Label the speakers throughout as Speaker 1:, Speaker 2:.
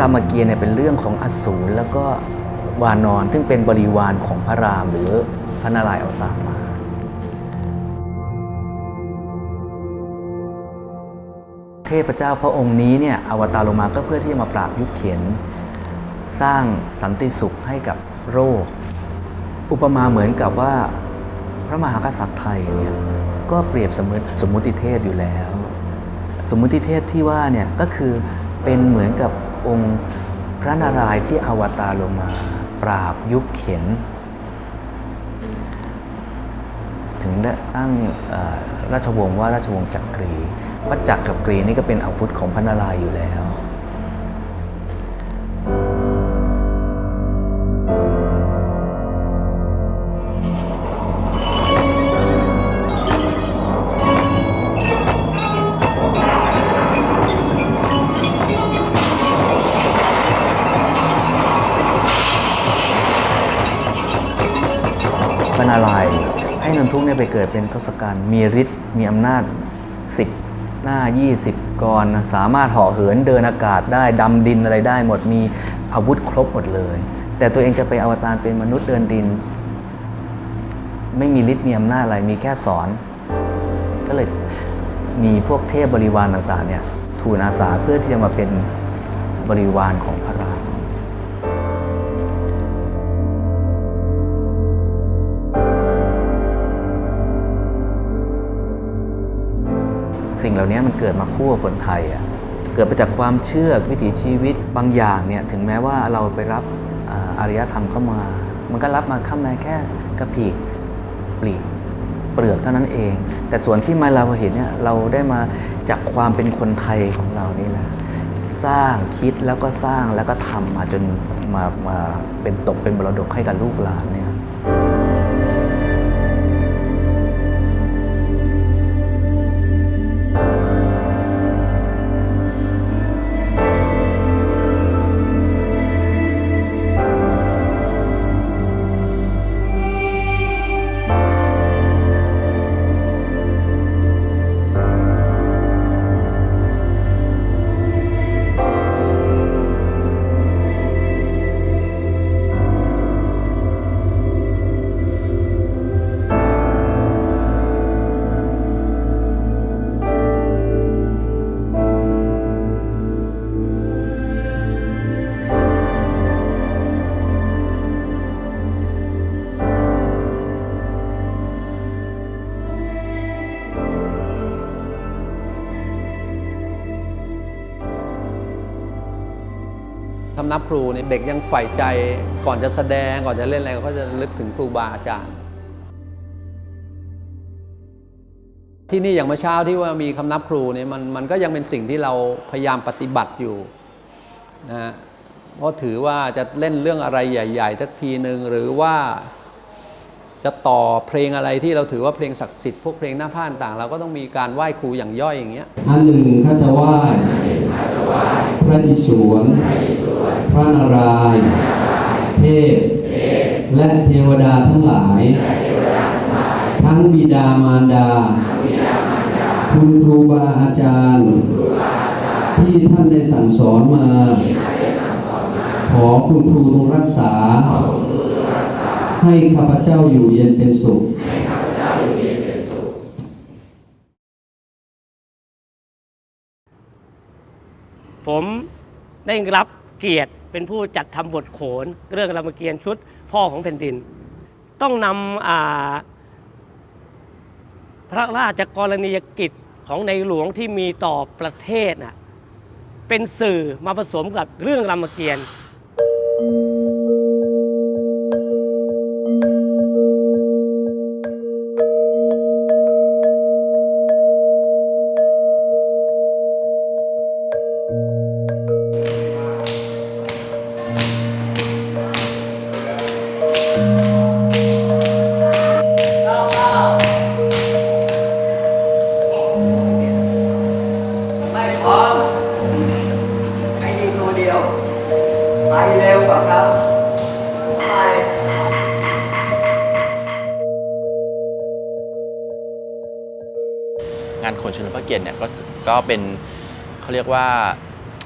Speaker 1: รามเกียรติเนี่ยเป็นเรื่องของอสูรแล้วก็วานอนซึ่งเป็นบริวารของพระรามหรือพระนารายณ์อวตารมาเทพเจ้าพระองค์นี้เนี่ยอวตารลงมาก็เพื่อที่จะมาปราบยุคเข็นสร้างสันติสุขให้กับโรค อุปมาเหมือนกับว่าพระมหากษัตริย์ไทยเนี่ยก็เปรียบเสมือนสมมุติเทพอยู่แล้ว สมมุติเทพที่ว่าเนี่ยก็คือเป็นเหมือนกับ องค์พระนารายณ์ที่อวตารลงมา ปราบยุคเข็น ถึงได้ตั้งราชวงศ์ว่าราชวงศ์จักรีว่าจักรกับกรีนี่ก็เป็นอาวุธของพระนารายณ์อยู่แล้ว ไปเกิดเป็นทศกัณฐ์มีฤทธิ์มีอำนาจสิบหน้า 20กรสามารถเหาะเหินเดินอากาศได้ดำดินอะไรได้หมดมีอาวุธครบหมดเลย แต่ตัวเองจะไปอวตารเป็นมนุษย์เดินดิน ไม่มีฤทธิ์มีอำนาจอะไรมีแค่สอน ก็เลยมีพวกเทพบริวารต่างๆเนี่ยทูลอาสาเพื่อที่จะมาเป็นบริวารของพระรา สิ่งเหล่านี้มันเกิดมาคู่กับคนไทยอะเกิดมาจากความเชื่อวิถีชีวิตบางอย่างเนี่ยถึงแม้ว่าเราไปรับอารยธรรมเข้ามา มันก็รับมาเข้ามาแค่กระพีกปลีกเปลือกเท่านั้นเอง แต่ส่วนที่มาเราเห็นเนี่ยเราได้มาจากความเป็นคนไทยของเรานี่แหละสร้างคิดแล้วก็สร้างแล้วก็ทำมาจนมามาเป็นตกเป็นมรดกให้กับลูกหลานเนี่ย
Speaker 2: คำนับครูเนี่ยเด็กยังใฝ่ใจก่อนจะแสดงก่อนจะเล่นอะไรก็จะลึกถึงครูบาอาจารย์ ที่นี่อย่างเมื่อเช้าที่ว่ามีคำนับครูเนี่ยมันมันก็ยังเป็นสิ่งที่เราพยายามปฏิบัติอยู่นะฮะเพราะถือว่าจะเล่นเรื่องอะไรใหญ่ๆสักทีหนึ่งหรือว่าจะต่อเพลงอะไรที่เราถือว่าเพลงศักดิ์สิทธิ์พวกเพลงหน้าผ้าต่างเราก็ต้องมีการไหว้ครูอย่างย่อยอย่างเงี้ย
Speaker 3: อันหนึ่งข้าจะไหว้พระอิศวร พระนารายณ์เทพ และเทวดาทั้งหลาย ทั้งบิดามารดา คุณครูบาอาจารย์ ที่ท่านได้สั่งสอนมา ขอคุณครูจงรักษา ให้ข้าพเจ้าอยู่เย็นเป็นสุข
Speaker 4: ผมได้รับเกียรติ เป็นผู้จัดทำบทโขน เรื่องรามเกียรติ์ชุดพ่อของแผ่นดิน ต้องนำพระราชกรณียกิจของในหลวงที่มีต่อประเทศน่ะเป็นสื่อมาผสมกับเรื่องรามเกียรติ์
Speaker 5: เนี่
Speaker 6: ยก็ก็เป็นเขาเรียกว่า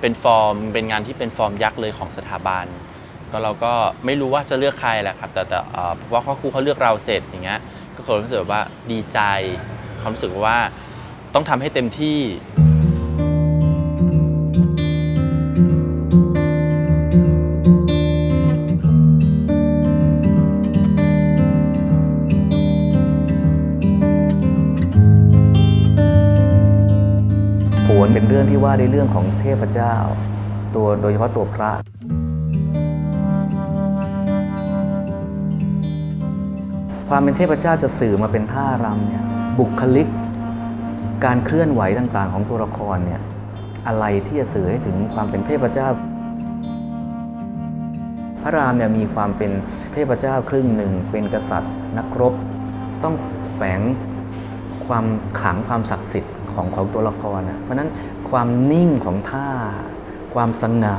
Speaker 6: เป็นฟอร์มเป็นงานที่เป็นฟอร์มยักษ์เลยของสถาบันก็เราก็ไม่รู้ว่าจะเลือกใครแหละครับ แต่แต่ว่าครูเขาเลือกเราเสร็จอย่างเงี้ยก็ควารู้สึกว่าดีใจความรู้สึกว่าต้องทำให้เต็มที่
Speaker 1: ที่ว่าในเรื่องของเทพเจ้า ตัวโดยเฉพาะตัวพระความเป็นเทพเจ้าจะสื่อมาเป็นท่ารำเนี่ยบุคลิก การเคลื่อนไหวต่างๆ ของตัวละครเนี่ยอะไรที่จะสื่อให้ถึงความเป็นเทพเจ้า พระรามเนี่ยมีความเป็นเทพเจ้าครึ่งหนึ่งเป็นกษัตริย์ นักรบ ต้องแฝงความขลังความศักดิ์สิทธิ์ของของตัวละครนะเพราะนั้น ความนิ่งของท่า ความสง่า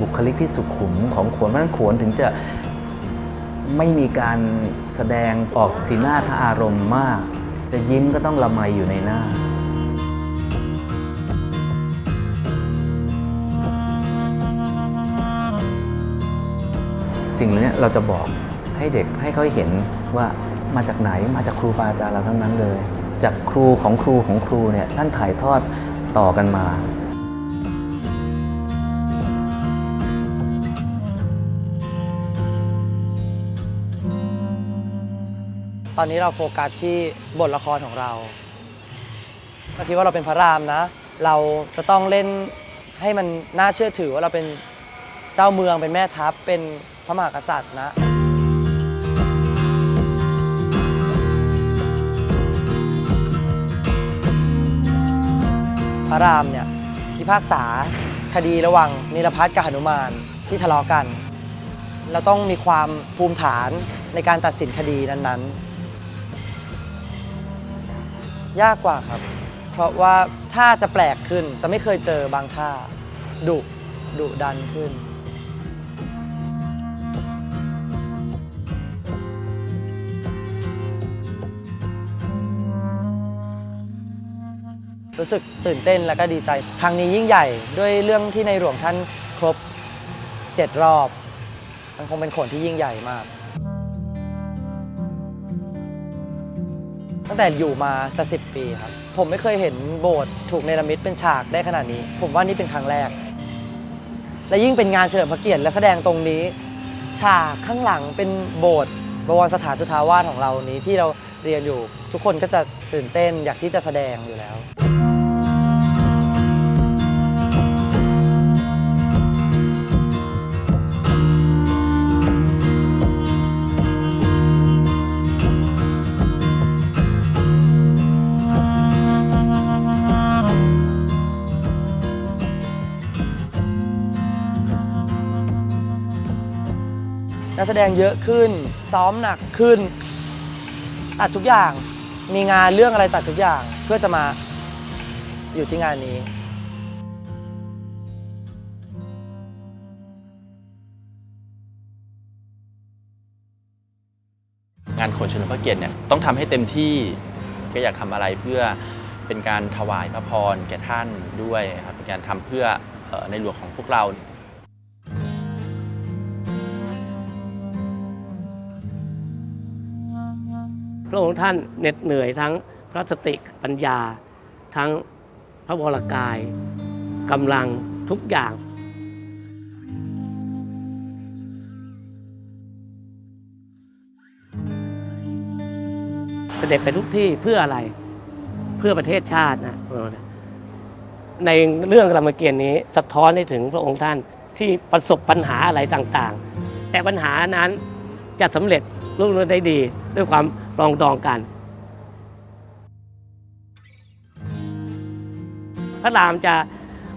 Speaker 1: บุคลิกที่สุขุมของโขนเพราะนั้นโขนถึงจะไม่มีการแสดงออกสีหน้าท่าอารมณ์มาก จะยิ้มก็ต้องละไมอยู่ในหน้าสิ่งนี้เราจะบอกให้เด็กให้เขาเห็นว่ามาจากไหนมาจากครูบาอาจารย์เราทั้งนั้นเลย จากครูของครูของครูเนี่ยท่านถ่ายทอด ต่อกันมา
Speaker 7: ตอนนี้เราโฟกัสที่บทละครของเรา เราคิดว่าเราเป็นพระรามนะ เราจะต้องเล่นให้มันน่าเชื่อถือว่าเราเป็นเจ้าเมืองเป็นแม่ทัพเป็นพระมหากษัตริย์นะ พระรามเนี่ยพิพากษาคดีระหว่างนิรพัฒน์กับหนุมานที่ทะเลาะกัน เราต้องมีความภูมิฐานในการตัดสินคดีนั้นๆ ยากกว่าครับ เพราะว่าท่าจะแปลกขึ้นจะไม่เคยเจอบางท่าดุดุดันขึ้น รู้สึกตื่นเต้นและก็ดีใจ ครั้งนี้ยิ่งใหญ่ด้วยเรื่องที่ในหลวงท่านครบเจ็ดรอบ มันคงเป็นขนที่ยิ่งใหญ่มาก ตั้งแต่อยู่มาจะสิบปีครับ ผมไม่เคยเห็นโบสถ์ถูกเนรมิตเป็นฉากได้ขนาดนี้ ผมว่านี่เป็นครั้งแรก และยิ่งเป็นงานเฉลิมพระเกียรติและแสดงตรงนี้ ฉากข้างหลังเป็นโบสถ์บวรสถานสุทาวาสของเรานี้ที่เราเรียนอยู่ ทุกคนก็จะตื่นเต้นอยากที่จะแสดงอยู่แล้ว กแสดงเยอะขึ้น ซ้อมหนักขึ้น ตัดทุกอย่าง มีงานเรื่องอะไรตัดทุกอย่าง เพื่อจะมาอยู่ที่งานนี้
Speaker 6: งานขนเฉลิมพระเกียรติเนี่ยต้องทำให้เต็มที่ก็อยากทำอะไรเพื่อเป็นการถวายพระพรแก่ท่านด้วยครับเป็นการทำเพื่อในหลวงของพวกเรา
Speaker 4: ระองค์ท่านเหน็ดเหนื่อยทั้งพระสติปัญญา ทั้งพระวรกายกำลังทุกอย่างเสด็จไปทุกที่เพื่ออะไรเพื่อประเทศชาตินะในเรื่องรามเกียรตินี้สะท้อนให้ถึงพระองค์ท่านที่ประสบปัญหาอะไรต่างๆ แต่ปัญหานั้นจะสำเร็จรุ่งเรืองได้ดีด้วยความ ปรองดองกัน พระรามจะ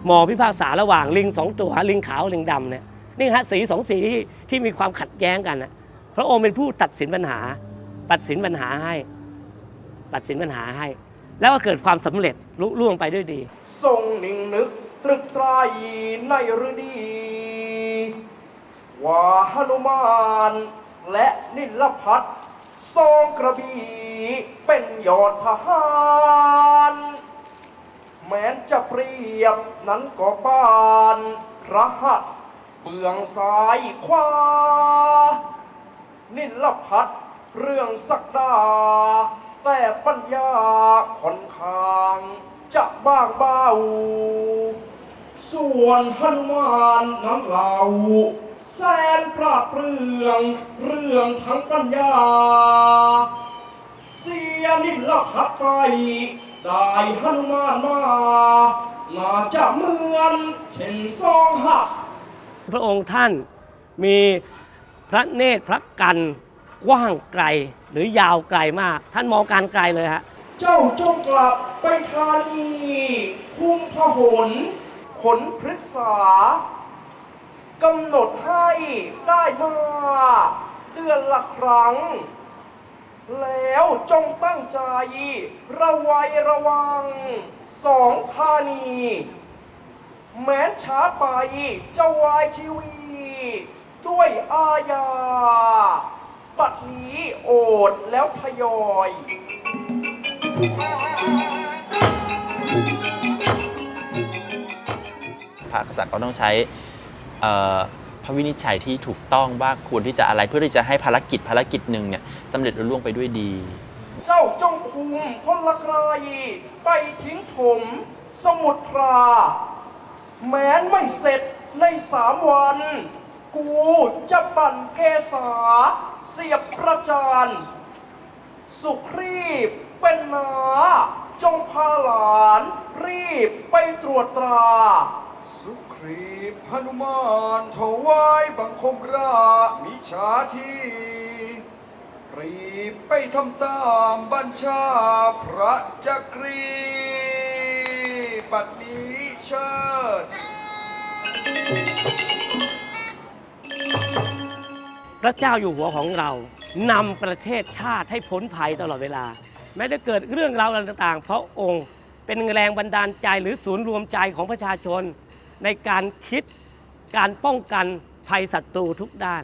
Speaker 4: มองพิพากษาระหว่างลิงสองตัวลิงขาวลิงดำเนี่ยนี่ฮะสีสองสีที่ที่มีความขัดแย้งกันนะพระองค์เป็นผู้ตัดสินปัญหา ตัดสินปัญหาให้ ตัดสินปัญหาให้ แล้วก็เกิดความสำเร็จลุล่วงไปด้วยดี
Speaker 8: ทรงนิ่งนึกตรึกตรายในฤดี ว่าหนุมาน และนิลพัท ทรงกระบี่เป็นยอดทหารแม้นจะเปรียบนั้นก็บ้านพระหัตถ์เบื้องซ้ายขวา นิลพัฒน์เรื่องสักดา แต่ปัญญาค่อนข้างจะบ้างเบา ส่วนหนุมานนั้นเรา แสนปราดเปรื่อง เรื่องทั้งปัญญา เสียนิลพัฒน์ไป ได้หนุมานมาน่าจะเหมือนเช่นซองหัก
Speaker 4: พระองค์ท่านมีพระเนตรพระกันกว้างไกลหรือยาวไกลมาก ท่านมองการไกลเลยฮะ
Speaker 8: เจ้าจงกลับไปธานีคุมพหลขนพฤกษา กำหนดให้ได้มาเดือนละครั้ง แล้วจงตั้งใจ ระวัยระวังสองธานี แม้ช้าไปจะวายชีวีด้วยอาญา บัดนี้โอดแล้วทยอย
Speaker 6: พระกษัตริย์ก็ต้องใช้ พระวินิจฉัยที่ถูกต้องว่าควรที่จะอะไรเพื่อที่จะให้ภารกิจภารกิจหนึ่งเนี่ยสำเร็จรุ่ล่วงไปด้วยดี
Speaker 8: เจ้าจงคุมพลกรายไปทิ้งผม สมุทรา แม้นไม่เสร็จในสามวัน กูจะปั่นเกษา เสียบประจานสุครีบเป็นนาจงพาหลาน รีบไปตรวจตรา
Speaker 9: รีพหนุมานถวายบังคมรามิชาทีรีบไปทำตามบัญชาพระจักรีบัดนี้เชิด
Speaker 4: พระเจ้าอยู่หัวของเรานำประเทศชาติให้พ้นภัยตลอดเวลา แม้จะเกิดเรื่องราวต่างๆเพราะองค์เป็นแรงบันดาลใจหรือศูนย์รวมใจของประชาชน ในการคิดการป้องกันภัยศัตรูทุกด้าน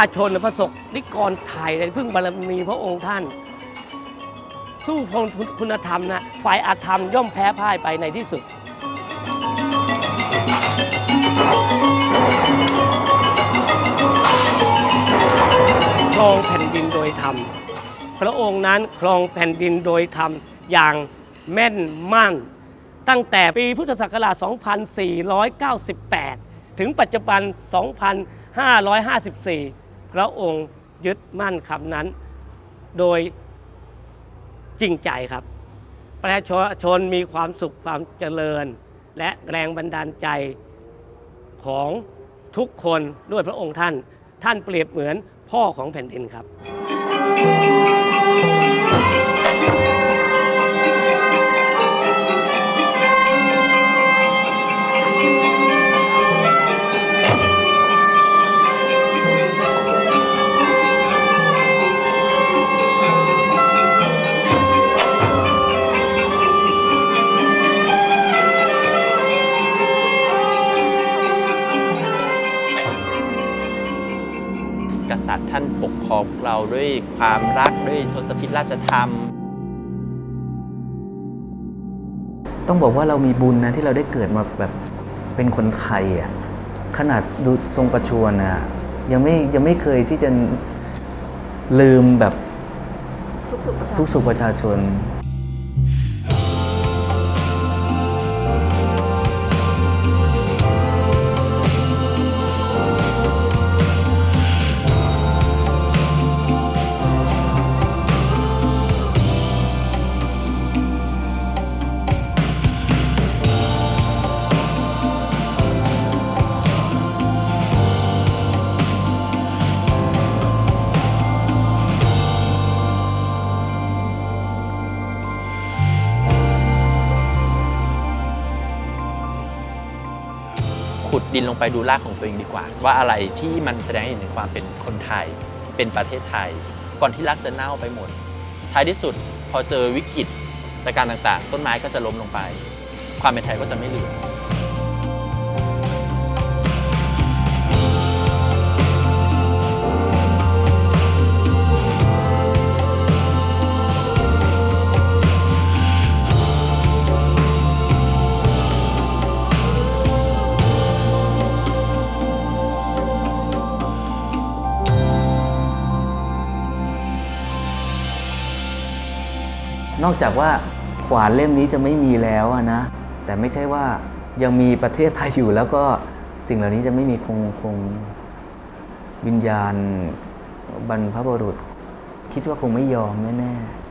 Speaker 4: าชนประสบนิกรไทยในพึ่งบารมีพระองค์ท่าน สู้พลคุณธรรมนะฝ่ายอาธรรมย่อมแพ้พ่ายไปในที่สุด ครองแผ่นดินโดยธรรม พระองค์นั้นครองแผ่นดินโดยธรรมอย่างแม่นมั่น ตั้งแต่ปีพุทธศักราช 2498 ถึงปัจจุบัน 2554 พระองค์ยึดมั่นคำนั้น โดยจริงใจครับ ประชาชนมีความสุขความเจริญ และแรงบันดาลใจของทุกคนด้วยพระองค์ท่าน ท่านเปรียบเหมือนพ่อของแผ่นดินครับ
Speaker 6: ท่านปกครองพวกเราด้วยความรักด้วยทศพิธราชธรรม
Speaker 1: ต้องบอกว่าเรามีบุญนะที่เราได้เกิดมาแบบเป็นคนไทยอะขนาดดูทรงประชวรนะยังไม่ยังไม่เคยที่จะลืมแบบทุกสุขประชาชน
Speaker 6: ดินลงไปดูรากของตัวเองดีกว่า ว่าอะไรที่มันแสดงให้เห็นถึงความเป็นคนไทย เป็นประเทศไทย ก่อนที่รากจะเน่าไปหมด ท้ายที่สุดพอเจอวิกฤตประการต่างๆ ต้นไม้ก็จะล้มลงไป ความเป็นไทยก็จะไม่เหลือ
Speaker 1: นอกจากว่าขวานเล่มนี้จะไม่มีแล้วนะ แต่ไม่ใช่ว่ายังมีประเทศไทยอยู่แล้วก็สิ่งเหล่านี้จะไม่มีคงคงวิญญาณบรรพบุรุษ คิดว่าคงไม่ยอมแน่ๆ